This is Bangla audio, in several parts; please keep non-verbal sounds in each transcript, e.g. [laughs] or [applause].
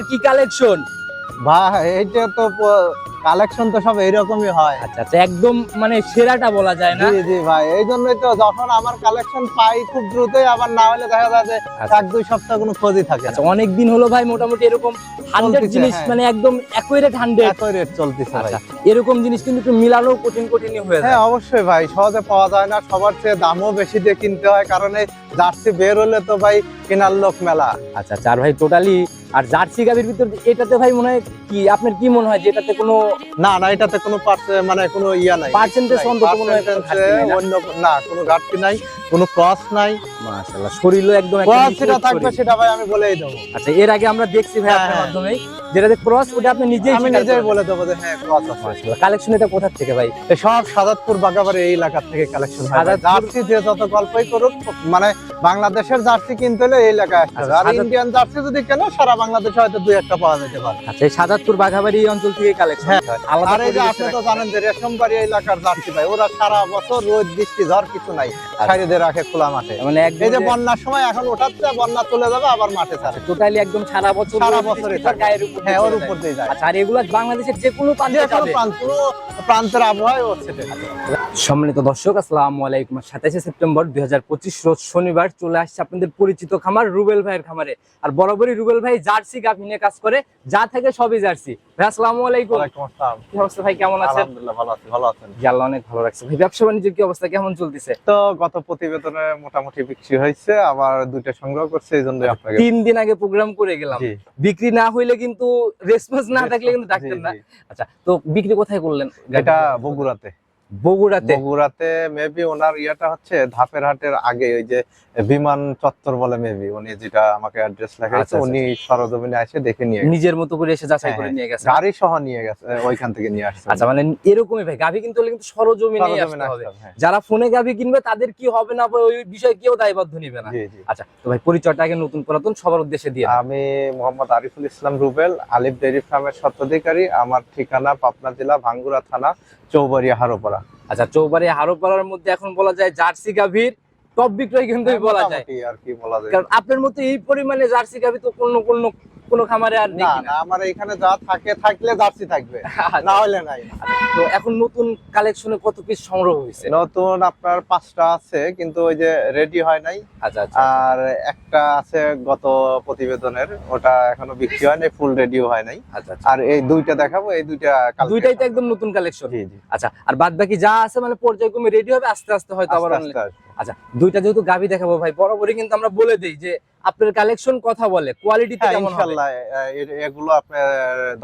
কি কালেকশন ভাই এইটা তো কালেকশন তো সব এইরকমই হয়। আচ্ছা আচ্ছা একদম মানে সেরাটা বলা যায় না? জি জি ভাই এই জন্যই তো যখন আমার কালেকশন পাই খুব দ্রুতই আবার না হলে দেখা যায় যে আচ্ছা। এক দুই সপ্তাহ কোনো খোঁজই থাকে আচ্ছা অনেক দিন হলো ভাই মোটামুটি এরকম হান্ড্রেড জিনিস হ্যাঁ। মানে একদম অ্যাকুরেট হান্ড্রেড একই রেট চলতেছে আচ্ছা এরকম জিনিস কিন্তু একটু মিলানো কঠিন কঠিনই হয়ে যায়। হ্যাঁ অবশ্যই ভাই সহজে পাওয়া যায় না। সবার চেয়ে দামও বেশি দিয়ে কিনতে হয় কারণ এই জার্সি বের হলে তো ভাই কেনার লোক মেলা। আচ্ছা চার ভাই টোটালি আর জার্সি গাভির ভিতর এটাতে ভাই মনে হয় কি? আপনার কি মনে হয় যে এটাতে কোনো না না এটাতে কোনো মানে কোনো ইয়া নাই। পার্সেন্টেজ অন্তত কোনো? অন্য না কোনো ঘাটতি নাই কোনো ক্রস নাই। মাশাআল্লাহ শরীরও একদম ক্রস যেটা থাকবে সেটা ভাই আমি বলেই দেবো। আচ্ছা এর আগে আমরা দেখছি ভাই হ্যাঁ, আপনার হ্যাঁ। মাধ্যমেই যেটাতে ক্রস ওটা আপনি নিজেই আমি নিজেই বলে দেবো যে হ্যাঁ ক্রস আছে। কালেকশন এটা কোথা থেকে ভাই? সব সাজাদপুর বাগাবাড়ি এই এলাকা থেকে কালেকশন হয় জার্সি যে যত গল্পই করুক মানে বাংলাদেশের জার্সি কিনতে হলে এই এলাকায় আসতে হবে। আচ্ছা, আর ইন্ডিয়ান জার্সি যদি কেন সারা বাংলাদেশে হয়তো দুই একটা পাওয়া যেতে পারে। আচ্ছা এই সাজাদপুর বাঘাবাড়ি এই অঞ্চল থেকে কালেকশন আর এই যে আপনি তো জানেন যে রেশমবাড়ি এলাকার জার্সি ভাই ওরা সারা বছর রোদ বৃষ্টি ঝড় কিছু নাই। সাইডে রাখে খোলা মাঠে। মানে এই যে বন্যার সময় এখন ওঠাচ্ছে বন্যা চলে যাবে আবার মাঠে ছাড়ে। টোটালি একদম সারা বছর সারা। গায়ের উপর হ্যাঁ ওর উপর দিয়ে যায়। আচ্ছা আর এগুলা বাংলাদেশের যে কোনো প্রান্তে কোনো প্রান্ত প্রান্তের আবহাওয়ায় সেটে সম্মানিত দর্শক আসসালামু আলাইকুম। সাতাশে সেপ্টেম্বর দুই হাজার পঁচিশ রোজ শনিবার চলে আসছে আপনাদের পরিচিত খামার রুবেল ভাইয়ের খামারে। আর বরাবরই রুবেল ভাই জার্সি গাভী নিয়ে কাজ করে যা থেকে সবই জার্সি। আসসালামু আলাইকুম। ওয়ালাইকুম আসসালাম। কি অবস্থা ভাই কেমন আছেন? আলহামদুলিল্লাহ ভালো আছি ভালো আছেন? জি, আল্লাহ অনেক ভালো রাখছে। ভাই ব্যবসা বাণিজ্যের কি অবস্থা কেমন চলতেছে? তো গত প্রতিবেদনে মোটামুটি বিক্রি হয়েছে আবার দুইটা সংগ্রহ করছে আপনাকে তিন দিন আগে প্রোগ্রাম করে গেলাম। বিক্রি না হইলে কিন্তু রেসপন্স না থাকলে কিন্তু ডাকতেন না। আচ্ছা তো বিক্রি কোথায় করলেন? এটা বগুড়াতে। বগুড়াতে? বগুড়াতে মেবি ওনার ইয়েটা হচ্ছে ধাপের হাটের আগে ওই যে বিমান চত্বর বলে মেবি উনি যেটা আমাকে অ্যাড্রেস লেখাইছে আচ্ছা, আচ্ছা, উনি সরজমিনে এসে দেখে নিয়ে নিজের মতো করে এসে যাচাই হ্যাঁ, করে হ্যাঁ। নিয়ে গেছে। গাড়ি সহ নিয়ে গেছে ওইখান থেকে নিয়ে আসছে আচ্ছা মানে এরকমই ভাই গাভী কিনতে কিন্তু সরজমিনে আসতে হবে হ্যাঁ। যারা ফোনে গাভী কিনবে তাদের কি হবে না ওই বিষয়ে কেউ দায়বদ্ধ নিবে না। আচ্ছা তো ভাই পরিচয়টা আগে নতুন পুরাতন সবার উদ্দেশ্যে দিয়ে আমি মোহাম্মদ আরিফুল ইসলাম রুবেল আলিফ ডেইরি ফার্মের স্বত্বাধিকারী। আমার ঠিকানা পাবনা জেলা ভাঙ্গুরা থানা চৌবাড়িয়া হারোপাড়া। আচ্ছা চৌবাড়িয়া হারোপাড়ার মধ্যে এখন বলা যায় জার্সি গাভীর টপ বিক্রয় কিন্তু বলা যায়। আর কি বলা যায়। কারণ আপনার মতো এই পরিমাণে জার্সি গাভী তো কোনো কোনো কোনো খামারে আর না দেখি না। আমার এখানে যা থাকে থাকলে জার্সি থাকবে। [laughs] না হলে নাই। তো এখন নতুন কালেকশনে কত পিস সংগ্রহ হয়েছে? নতুন আপনার পাঁচটা আছে কিন্তু ওই যে রেডি হয় নাই। আচ্ছা আচ্ছা আর একটা আছে গত প্রতিবেদনের ওটা এখনও বিক্রি হয় নাই ফুল রেডিও হয় নাই। আচ্ছা আচ্ছা। আর এই দুইটা দেখাবো এই দুইটা দুইটাই তো একদম নতুন কালেকশন আচ্ছা আর বাদ বাকি যা আছে মানে পর্যায়ক্রমে রেডি হবে আস্তে আস্তে হয়তো আবার। আচ্ছা দুইটা যেহেতু গাভী দেখাবো ভাই বরাবরই কিন্তু আমরা বলে দিই যে আপনার কালেকশন কথা বলে কোয়ালিটিতে হ্যাঁ কেমন হবে? এ- এগুলো আপনার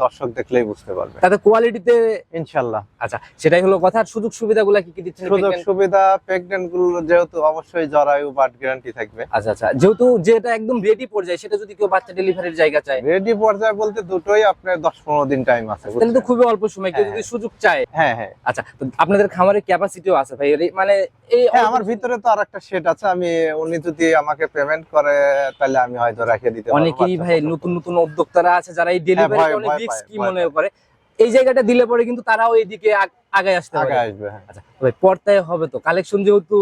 দর্শক দেখলেই বুঝতে পারবে। তাতে কোয়ালিটিতে ইনশাল্লাহ। আচ্ছা সেটাই হলো কথা। আর সুযোগ সুবিধাগুলো কি কি দিচ্ছেন সুযোগ সুবিধা প্রেগনেন্টগুলো যেহেতু অবশ্যই জরায়ু বাট গ্যারান্টি থাকবে। আচ্ছা আচ্ছা যেহেতু যেটা একদম রেডি পর্যায়ে সেটা যদি কেউ বাচ্চা ডেলিভারির জায়গা চায়। রেডি পর্যায়ে বলতে দুটোই আপনার দশ পনেরো দিন টাইম আছে তাহলে তো খুবই অল্প সময় কেউ হ্যাঁ, যদি সুযোগ চায়। হ্যাঁ হ্যাঁ। আচ্ছা তো আপনাদের খামারের ক্যাপাসিটিও আছে ভাই মানে এই হ্যাঁ আমার ভিতরে তো আর একটা সেট আছে আমি উনি যদি আমাকে পেমেন্ট করে তাহলে আমি হয়তো রেখে দিতে অনেকেই ভাই নতুন নতুন উদ্যোক্তারা আছে যারা এই ডেলিভারি অনেক রিস্ক কি মনে করে? এই জায়গাটা দিলে পরে কিন্তু তারাও এইদিকে আগ- আসতে পারে। আসবে হ্যাঁ। আচ্ছা ভাই হবে তো? কালেকশন যেহেতু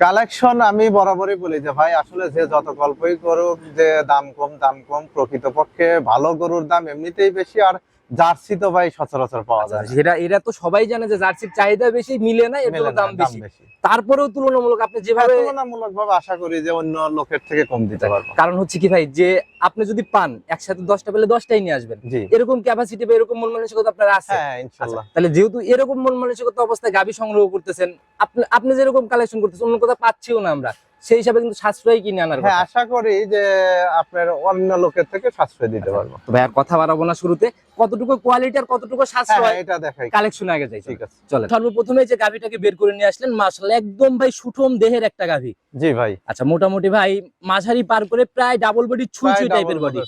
কালেকশন আমি বরাবরই বলি যে ভাই আসলে যে যত গল্পই করুক যে দাম কম দাম কম প্রকৃতপক্ষে ভালো গরুর দাম এমনিতেই বেশি আর জার্সি তো ভাই সচরাচর পাওয়া যায় না। এরা এরা তো সবাই জানে যে জার্সির চাহিদা বেশি মিলে না এর দাম বেশি। তারপরেও তুলনামূলক আপনি যেভাবে তুলনামূলক ভাবে আশা করি যে অন্য লোকের থেকে কম দিতে পারব। কারণ হচ্ছে কি ভাই যে আপনি যদি পান একসাথে দশটা পেলে দশটাই নিয়ে আসবেন। এরকম ক্যাপাসিটি বা এরকম মন মানসিকতা আপনার আছে? হ্যাঁ আচ্ছা, তাহলে যেহেতু এরকম মন মানসিকতা অবস্থায় গাবি সংগ্রহ করতেছেন আপনি আপনি যেরকম কালেকশন করতেছেন অন্য কোথাও পাচ্ছিও না আমরা। সেই হিসাবে কিন্তু সাশ্রয় কিনে আনার হ্যাঁ আশা করি যে আপনার অন্য লোকের থেকে সাশ্রয় দিতে আচ্ছা, পারব। তো ভাই আর কথা বাড়াবো না শুরুতে। কতটুকু কোয়ালিটি আর কতটুকু হ্যাঁ হ্যাঁ, সাশ্রয় এটা দেখাই। কালেকশনে আগে যাই ঠিক আছে। চলে সর্বপ্রথমে যে গাভিটাকে বের করে নিয়ে আসলেন মাশাআল্লাহ একদম ভাই সুঠম দেহের একটা গাভি। জি ভাই। আচ্ছা মোটামুটি ভাই মাঝারি পার করে প্রায় ডাবল বডি ছুঁই টাইপের বডি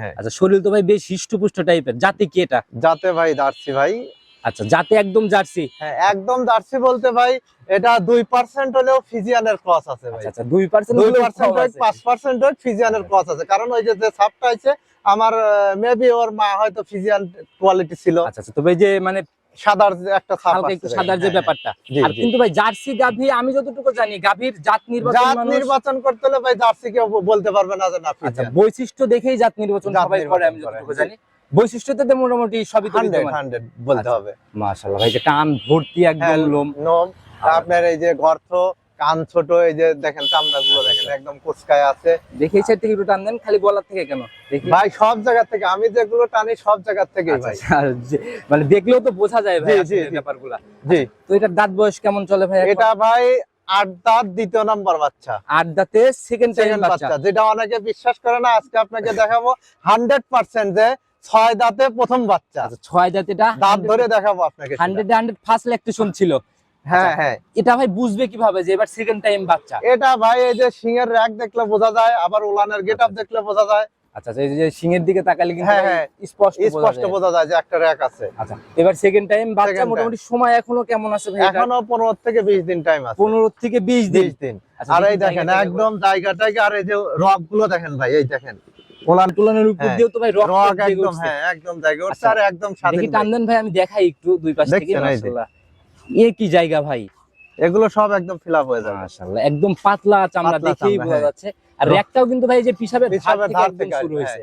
হ্যাঁ। আচ্ছা শরীর তো ভাই বেশ হিষ্টপুষ্ট টাইপের জাতি কি এটা? যাতে ভাই জার্সি ভাই। আচ্ছা জাতে একদম জার্সি। হ্যাঁ একদম জার্সি বলতে ভাই এটা দুই পার্সেন্ট হলেও ফিজিয়ানের ক্রস আছে ভাই। আচ্ছা আচ্ছা দুই পার্সেন্ট দুই পার্সেন্ট পাঁচ পার্সেন্ট ফিজিয়ানের ক্রস আছে। কারণ ওই যে যে সাপটা আছে আমার মেবি ওর মা হয়তো ফিজিয়ান কোয়ালিটি ছিল। আচ্ছা আচ্ছা তবে যে মানে সাদার একটা একটু সাদার যে হ্যাঁ, ব্যাপারটা। আর কিন্তু ভাই জার্সি গাভী আমি যতটুকু জানি গাভীর জাত নির্বাচন জাত নির্বাচন করতে হলে ভাই জার্সি কেউ বলতে পারবে না যে না আচ্ছা বৈশিষ্ট্য দেখেই জাত নির্বাচন সবাই করে আমি যতটুকু জানি। বৈশিষ্ট্যতে মোটামুটি সবই হান্ড্রেড হান্ড্রেড বলতে আচ্ছা। হবে। মাশাআল্লাহ ভাই যে কান ভর্তি একদম হ্যাঁ, লোম। নোম। আপনার এই যে গর্ত কান ছোট এই যে দেখেন চামড়া গুলো দেখেন একদম কুচকায় আছে। দেখে সাইড থেকে একটু টান দেন খালি বলার থেকে কেন? ভাই সব জায়গা থেকে আমি যেগুলো টানি সব জায়গা থেকে আচ্ছা, ভাই। আচ্ছা, মানে দেখলেও তো বোঝা যায় ভাই। ব্যাপারগুলা। জি। তো এটার দাঁত বয়স কেমন চলে ভাই এটা ভাই আট দাঁত দ্বিতীয় নাম্বার বাচ্চা। আট দাঁতে সেকেন্ড টাইম বাচ্চা। বাচ্চা যেটা অনেকে বিশ্বাস করে না আজকে আপনাকে দেখাবো হান্ড্রেড পার্সেন্ট যে ছয় দাঁতে প্রথম বাচ্চা। আচ্ছা ছয় দাঁত দাঁত ধরে দেখাবো আপনাকে হান্ড্রেড হান্ড্রেড ফার্স্ট ল্যাকটেশন ছিল। হ্যাঁ আচ্ছা। হ্যাঁ। এটা ভাই বুঝবে কীভাবে যে এবার সেকেন্ড টাইম বাচ্চা? এটা ভাই এই যে সিংহের র্যাক দেখলে বোঝা যায় আবার উলানের গেট আপ দেখলে বোঝা যায়। আচ্ছা এই যে সিংহের দিকে তাকালে কিন্তু হ্যাঁ, হ্যাঁ। স্পষ্ট স্পষ্ট বোঝা যায় যে একটা র্যাক আছে। আচ্ছা এবার সেকেন্ড টাইম বাচ্চা মোটামুটি সময় এখনও কেমন আছে ভাই এখনও পনেরো থেকে বিশ দিন টাইম আছে। পনেরো থেকে বিশ দিন। আর এই দেখেন একদম জায়গাটাকে আর এই যে রকগুলো দেখেন ভাই এই দেখেন। উপর হ্যাঁ, দিয়েও তো ভাই রক রক একদম হ্যাঁ একদম জায়গা উঠছে আচ্ছা, একদম স্বাধীন দেখি ভাই। ভাই আমি দেখাই একটু দুই পাশ থেকে। মাশাআল্লাহ এ কি জায়গা ভাই এগুলো সব একদম ফিল আপ হয়ে যাবে মাশাআল্লাহ একদম পাতলা চামড়া দেখেই বোঝা হ্যাঁ। যাচ্ছে আর র্যাকটাও কিন্তু ভাই যে পিসাবের ধার থেকে ধার একদম থেকে শুরু। হয়েছে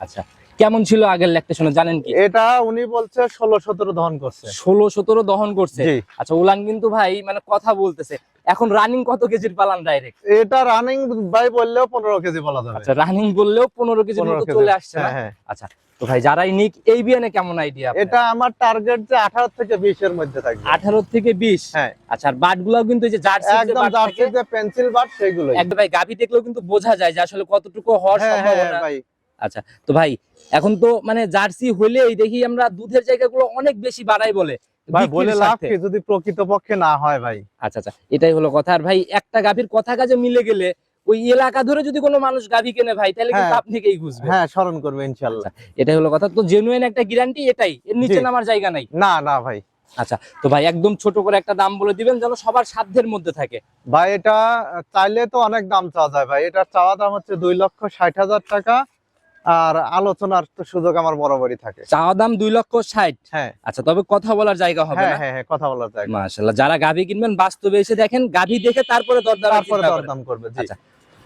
আচ্ছা কেমন ছিল আগের ল্যাকটেশনে জানেন কি? এটা উনি বলছে ষোলো সতেরো দহন করছে। ষোলো সতেরো দহন করছে? আচ্ছা উলান কিন্তু ভাই মানে কথা বলতেছে। এখন রানিং কত কেজির পালান ডাইরেক্ট এটা রানিং ভাই বললেও পনেরো কেজি বলা যাবে। আচ্ছা রানিং বললেও পনেরো কেজির 15 মতো কেজি। চলে আসছে হ্যাঁ, হ্যাঁ। আচ্ছা তো ভাই যারাই নিক এই বিয়ানে কেমন আইডিয়া এটা আমার টার্গেট যে আঠারো থেকে বিশ এর মধ্যে থাকবে। থেকে বিশ? হ্যাঁ। আচ্ছা আর বাট কিন্তু এই যে জার্সি একদম জার্সি যে পেন্সিল বার সেগুলো একদম ভাই দেখলেও কিন্তু বোঝা যায় যে আসলে কতটুকু হওয়ার হ্যাঁ হ্যাঁ সম্ভাবনা। ভাই। আচ্ছা তো ভাই এখন তো মানে জার্সি হলেই দেখি আমরা দুধের জায়গাগুলো অনেক বেশি বাড়াই বলে। ভাই বলে লাভ কি যদি প্রকৃতপক্ষে না হয় ভাই? আচ্ছা আচ্ছা এটাই হলো কথা। আর ভাই একটা গাভীর কথা কাজে মিলে গেলে ওই এলাকা ধরে যদি কোনো মানুষ গাভী কেনে ভাই তাহলে কিন্তু হ্যাঁ। আপনাকেই বুঝবে হ্যাঁ স্মরণ করবে ইনশাল্লাহ। এটাই হলো কথা। তো জেনুইন একটা গ্যারান্টি এটাই। এর নিচে নামার জায়গা নাই। না না ভাই। আচ্ছা তো ভাই একদম ছোট করে একটা দাম বলে দিবেন যেন সবার সাধ্যের মধ্যে থাকে। ভাই এটা চাইলে তো অনেক দাম চাওয়া যায় ভাই। এটার চাওয়া দাম হচ্ছে দুই লক্ষ ষাট হাজার টাকা। আর আলোচনার সুযোগ আমার বরাবরই থাকে। চাওয়া দাম দুই লক্ষ ষাট। হ্যাঁ। আচ্ছা তবে কথা বলার জায়গা হবে হ্যাঁ হ্যাঁ হ্যাঁ কথা বলার জায়গা। মাসাল্লাহ যারা গাভী কিনবেন বাস্তবে এসে দেখেন গাভী দেখে তারপরে দরদাম তারপরে দরদাম করবে আচ্ছা,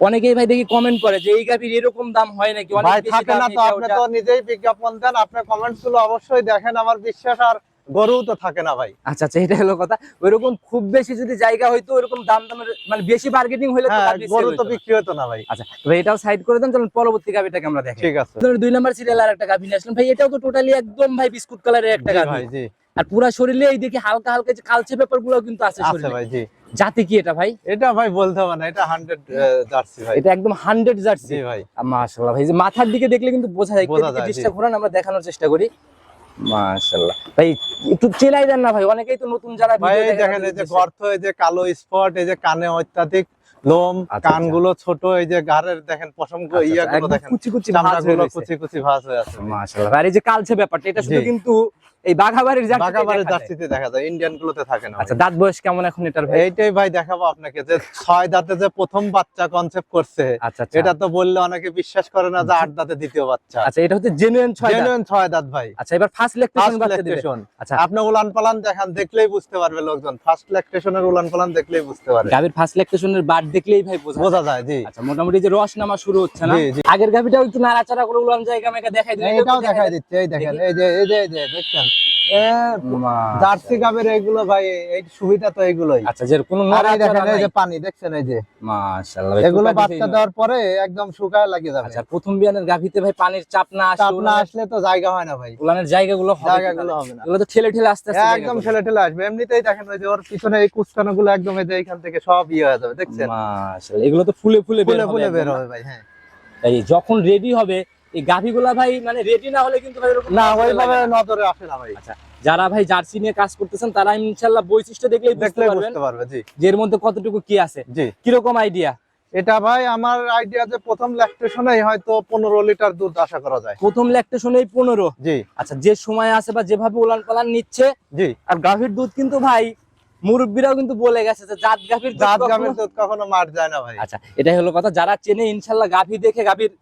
অনেকেই ভাই দেখি কমেন্ট করে যে এই গাভীর এরকম দাম হয় নাকি? অনেক থাকে না তো আপনি তো নিজেই বিজ্ঞাপন দেন। আপনার কমেন্টসগুলো অবশ্যই দেখেন। আমার বিশ্বাস আর গরু তো থাকে না ভাই। আচ্ছা আচ্ছা এটা হলো কথা। ওইরকম খুব বেশি যদি জায়গা ওইরকম দাম দামের মানে বেশি তো হ্যাঁ গরু তো বিক্রি হতো না ভাই। আচ্ছা ভাই এটাও সাইড করে দেন চলুন পরবর্তী আমরা দেখি। ঠিক আছে। দুই নাম্বার সিরিয়াল আর একটা নিয়ে আসলাম। ভাই এটাও তো টোটালি একদম ভাই বিস্কুট কালারের একটা জি ভাই জি। আর পুরা শরীরে এই দেখি হালকা হালকা যে কালচে পেপারগুলো কিন্তু আছে শরীরে। ভাই জি। জাতি কি এটা ভাই? এটা ভাই বলতে হবে না এটা হান্ড্রেড জার্সি ভাই। এটা একদম হান্ড্রেড জার্সি। ভাই। মাশাআল্লাহ ভাই যে মাথার দিকে দেখলে কিন্তু বোঝা যায়। ঘোরান আমরা দেখানোর চেষ্টা করি। মাশাআল্লাহ। ভাই একটু চেলাই দেন না ভাই অনেকেই তো নতুন যারা ভাই দেখেন এই যে গর্ত এই যে কালো স্পট এই যে কানে অত্যাধিক লোম আচ্ছা, কানগুলো ছোট এই যে গাড়ের দেখেন পশম আচ্ছা, আচ্ছা, গুলো একদম দেখেন কুচি কুচি ভাঁজ হয়ে আছে। মাশাআল্লাহ। আর এই যে কালচে ব্যাপারটা এটা শুধু কিন্তু এই বাঘাবাড়ির দেখা জার্সিতে দেখা যায় ইন্ডিয়ান গুলোতে থাকে না আচ্ছা দাঁত বয়স কেমন এখন এটার ভাই? এইটাই ভাই দেখাবো আপনাকে যে ছয় দাঁতে যে প্রথম বাচ্চা কনসেপ্ট করছে আচ্ছা আচ্ছা। এটা তো বললে অনেকে বিশ্বাস করে না যে আট দাঁতে দ্বিতীয় বাচ্চা। আচ্ছা এটা হচ্ছে জেনুইন ছয় দাঁত। জেনুইন ছয় দাঁত ভাই। আচ্ছা এবার ফার্স্ট ল্যাকটেশন বাচ্চা দিবে। আচ্ছা। আপনি উলান পালান দেখান দেখলেই বুঝতে পারবে লোকজন। ফার্স্ট ল্যাকটেশনের উলান পালান দেখলেই বুঝতে পারবে। গাভীর ফার্স্ট ল্যাকটেশনের বাট দেখলেই ভাই বোঝা যায়। জি। আচ্ছা মোটামুটি যে রস নামা শুরু হচ্ছে না। আগের গাভীটাও একটু নাড়াচাড়া করে উলান জায়গা মেগা দেখাই দিলে এটাও দেখাই দিচ্ছে এই দেখেন এই যে এই যে দেখছেন? জার্সি গাবের এইগুলো ভাই এই সুবিধা তো এইগুলোই আচ্ছা যে কোনো দেখেন এই যে পানি দেখছেন এই যে? মাশাআল্লাহ এগুলো বাচ্চা দেওয়ার পরে একদম শুকায় লাগিয়ে যাবে। আচ্ছা প্রথম বিয়ানের গাভীতে ভাই পানির চাপ না আসলে চাপ না আসলে তো জায়গা হয় না ভাই। উলানের জায়গাগুলো হবে জায়গাগুলো হবে না। এগুলো তো ঠেলে ঠেলে আস্তে আস্তে একদম ঠেলে ঠেলে আসবে। এমনিতেই দেখেন ওই যে ওর পিছনে এই কুচকানো গুলো একদম এই যে এইখান থেকে সব ইয়ে হয়ে যাবে দেখছেন? মাশাআল্লাহ এগুলো তো ফুলে ফুলে বের ফুলে হবে ফুলে বের হবে ভাই হ্যাঁ। এই যখন রেডি হবে এই গাভীগুলা ভাই মানে রেডি না হলে কিন্তু না ওইভাবে নজরে আসে না ভাই। যারা ভাই জার্সি নিয়ে কাজ করতেছেন তারা ইনশাআল্লাহ বৈশিষ্ট্য দেখলেই বুঝতে দেখলে পারবেন। জি। যে এর মধ্যে কতটুকু কি আছে। জি। কীরকম আইডিয়া এটা ভাই আমার আইডিয়া যে প্রথম ল্যাকটেশনেই হয়তো পনেরো লিটার দুধ আশা করা যায়। প্রথম ল্যাকটেশনেই পনেরো। জি। আচ্ছা যে সময় আছে বা যেভাবে উলান পালান নিচ্ছে জি। আর গাভীর দুধ কিন্তু ভাই মুরব্বীরাও কিন্তু বলে গেছে যে জাত গাভীর দুধ জাত গাভীর দুধ কখনো মার যায় না ভাই। আচ্ছা এটাই হলো কথা। যারা চেনে ইনশাল্লাহ গাভী দেখে গাভীর।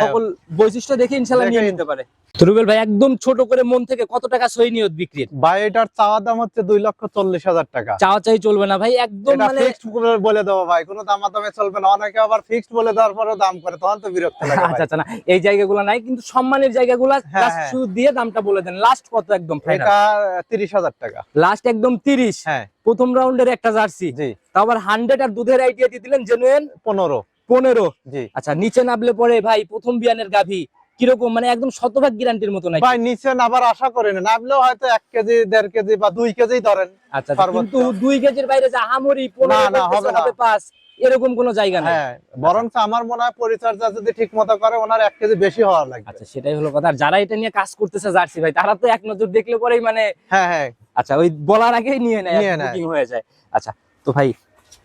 সকল বৈশিষ্ট্য দেখে ইনশাল্লাহ নিয়ে নিতে পারে। তো রুবেল ভাই একদম ছোট করে মন থেকে কত টাকা সই নিয়ত বিক্রি ভাই এটার চাওয়া দাম হচ্ছে দুই লক্ষ চল্লিশ হাজার টাকা। চাওয়া চাই চলবে না ভাই একদম মানে বলে দেবো ভাই কোনো দামাদামে চলবে না। অনেকে আবার ফিক্সড বলে দেওয়ার পরেও দাম করে তখন তো বিরক্ত লাগে আচ্ছা আচ্ছা না এই জায়গাগুলো নাই কিন্তু সম্মানের জায়গাগুলো হ্যাঁ, হ্যাঁ। শুধু দিয়ে দামটা বলে দেন। লাস্ট কত একদম এটা তিরিশ হাজার টাকা। লাস্ট একদম 30 হ্যাঁ। প্রথম রাউন্ডের একটা জার্সি আবার 100 আর দুধের আইডিয়া দিয়ে দিলেন জেনুয়েন পনেরো। 15 জি। আচ্ছা নিচে নামলে পরে ভাই প্রথম বিয়ানের গাভী। কীরকম মানে একদম শতভাগ গ্যারান্টির মতো নাকি? ভাই নিচে আবার আশা করেন নামলেও হয়তো এক কেজি দেড় কেজি বা দুই কেজি ধরেন আচ্ছা কিন্তু দুই কেজির বাইরে যে আহামরি পনেরো হবে না। পাঁচ এরকম কোন জায়গা নেই। হ্যাঁ বরঞ্চ আমার মনে হয় পরিচর্যা যদি ঠিক মতো করে ওনার এক কেজি বেশি হওয়ার লাগবে। আচ্ছা সেটাই হলো কথা। আর যারা এটা নিয়ে কাজ করতেছে জার্সি ভাই তারা তো এক নজর দেখলে পরেই মানে হ্যাঁ হ্যাঁ। আচ্ছা ওই বলার আগেই নিয়ে নেয় নিয়ে নেয়। হয়ে যায়। আচ্ছা তো ভাই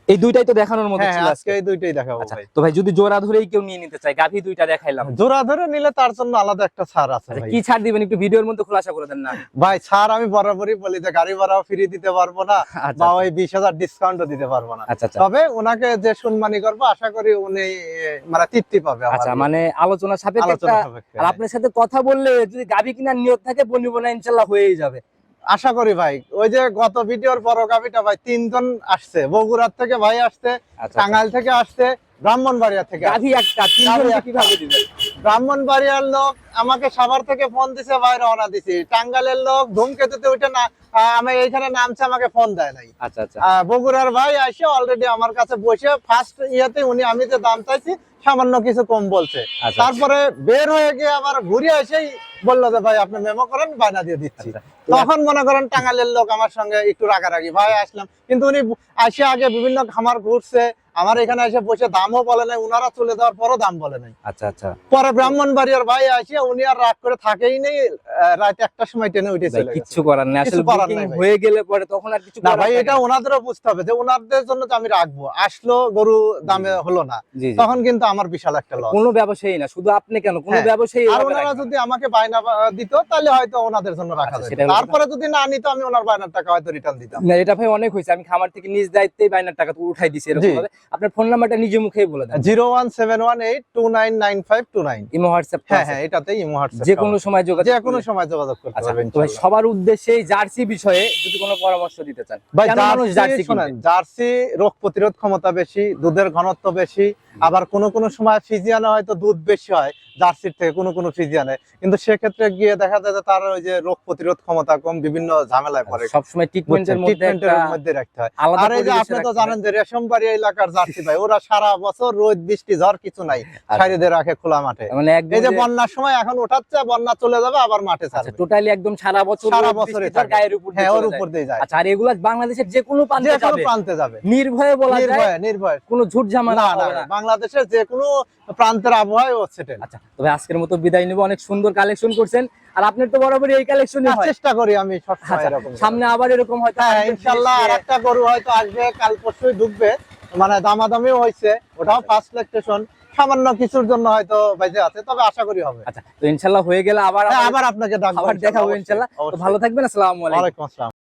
এই দুইটাই তো দেখানোর মতো হ্যাঁ ছিল আজকে। এই দুইটাই দেখাবো আচ্ছা ভাই। তো ভাই যদি জোড়া ধরেই কেউ নিয়ে নিতে চায় গাভী দুইটা দেখাইলাম। জোড়া ধরে নিলে তার জন্য আলাদা একটা ছাড় আছে আচ্ছা ভাই। কি ছাড় দিবেন? একটু ভিডিওর মধ্যে খোলাসা করে দেন না। ভাই ছাড় আমি বরাবরই বলি যে গাড়ি ভাড়াও ফ্রি দিতে পারব না আচ্ছা বা ওই বিশ হাজার ডিসকাউন্টও দিতে পারব না। তবে ওনাকে যে সম্মানী করব আশা করি উনি মানে তৃপ্তি পাবে আমার আচ্ছা মানে আলোচনা সাপেক্ষে আর হ্যাঁ। আপনার সাথে কথা বললে যদি গাভী কিনার নিয়ত থাকে বনিবনা ইনশাল্লাহ হয়েই যাবে। আশা করি ভাই। ওই যে গত ভিডিওর পর গাভিটা ভাই তিনজন আসছে। বগুড়ার থেকে ভাই আসছে আচ্ছা টাঙ্গাইল থেকে আসছে ব্রাহ্মণবাড়িয়া থেকে আসছে। গাভী একটা। তিনজন কীভাবে দিবেন? ব্রাহ্মণবাড়িয়ার লোক আমাকে সাভার থেকে ফোন দিছে ভাই রওনা দিছি। টাঙ্গাইলের লোক ধূমকেতুতে উঠে না আমি এইখানে নামছে আমাকে ফোন দেয় নাই। আচ্ছা আচ্ছা। বগুড়ার ভাই আসে অলরেডি আমার কাছে বসে ফার্স্ট ইয়েতে উনি আমি যে দাম চাইছি সামান্য কিছু কম বলছে। আচ্ছা তারপরে বের হয়ে গিয়ে আবার ঘুরে এসেই বলল যে ভাই আপনি মেমো করেন বায়না দিয়ে দিচ্ছি। আচ্ছা। তখন মনে করেন টাঙ্গালের লোক আমার সঙ্গে একটু রাগারাগি। ভাই আসলাম। কিন্তু উনি আসে আগে বিভিন্ন খামার ঘুরছে আমার এখানে এসে বসে দামও বলে নাই উনারা চলে যাওয়ার পরও দাম বলে নাই। আচ্ছা আচ্ছা। পরে ব্রাহ্মণবাড়িয়ার ভাই আসে উনি আর রাগ করে থাকেই নেই রাত একটার সময় টেনে উঠে চলে গেছে। করার নেই। আসলে বুকিং হয়ে গেলে পরে তখন আর কিছু না ভাই এটা। ওনাদেরও বুঝতে হবে যে ওনাদের জন্য তো আমি রাখব। আসলো গরু দামে হলো না। তখন কিন্তু আমার বিশাল একটা লস কোনো ব্যবসায়ী না শুধু আপনি কেন? কোনো হ্যাঁ। ব্যবসায়ী আর ওনারা যদি আমাকে বায়না দিত তাহলে হয়তো ওনাদের জন্য রাখা আচ্ছা, যেত। তারপরে যদি না নিত আমি ওনার বায়নার টাকা হয়তো রিটার্ন দিতাম। না এটা ভাই অনেক হয়েছে। আমি খামার থেকে নিজ দায়িত্বেই বাইনার টাকা উঠাই দিছি এরকম ভাবে। আপনার ফোন নাম্বারটা নিজে মুখেই বলে দেন। Zero one seven one eight two nine nine five two nine. Imo WhatsApp হ্যাঁ হ্যাঁ এটাতে ইমো হোয়াটসঅ্যাপ যে কোনো সময় যোগাযোগ যে কোনো সময় যোগাযোগ করতে আচ্ছা পারবেন তো সবার উদ্দেশ্যে এই জার্সি বিষয়ে যদি কোনো পরামর্শ দিতে চান। ভাই জার্সি? জার্সি রোগ প্রতিরোধ ক্ষমতা বেশি দুধের ঘনত্ব বেশি আবার কোনো কোনো সময় ফিজিয়ানে হয়তো দুধ বেশি হয় জার্সির থেকে কোনো কোনো ফিজিয়ানে। কিন্তু সেক্ষেত্রে গিয়ে দেখা যায় যে তার ওই যে রোগ প্রতিরোধ ক্ষমতা কম বিভিন্ন ঝামেলায় পড়ে। সবসময় ট্রিটমেন্টের মধ্যে ট্রিটমেন্টের মধ্যে রাখতে হয়। আর এই যে আপনি তো জানেন যে রেশমবাড়ি এলাকার জার্সি ভাই ওরা সারা বছর রোদ বৃষ্টি ঝড় কিছু নাই। সারিদের রাখে খোলা মাঠে। মানে এই যে বন্যার সময় এখন ওঠাচ্ছে বন্যা চলে যাবে আবার মাঠে আচ্ছা ছাড়বে। টোটালি একদম সারা বছর সারা বছরে বৃষ্টি গায়ের উপর হ্যাঁ ওর উপর দিয়ে যায়। আচ্ছা আর এগুলা বাংলাদেশের যে কোনো প্রান্তে যাবে। নির্ভয়ে বলা যায় নির্ভয়। নির্ভয় কোনো ঝুট ঝামেলা না না বাংলাদেশের যে কোনো প্রান্তের আবহাওয়ায় সেটেল আচ্ছা তবে আজকের মতো বিদায় নিব। অনেক সুন্দর কালেকশন করছেন। আর আপনার তো বরাবরই এই কালেকশনই হয় চেষ্টা করি আমি আচ্ছা, সামনে আবার এরকম হয়তো হ্যাঁ ইনশাল্লাহ আর একটা গরু হয়তো আসবে কাল পরশুই ঢুকবে। মানে দামাদামিও হয়েছে ওটাও ফার্স্ট লেকটেশন সামান্য কিছুর জন্য হয়তো বেঁচে আছে তবে আশা করি হবে। আচ্ছা তো ইনশাল্লাহ হয়ে গেলে আবার হ্যাঁ, আবার আপনাকে আবার দেখাবো ইনশাল্লাহ। ভালো থাকবেন আসসালামু আলাইকুম। আসসালাম।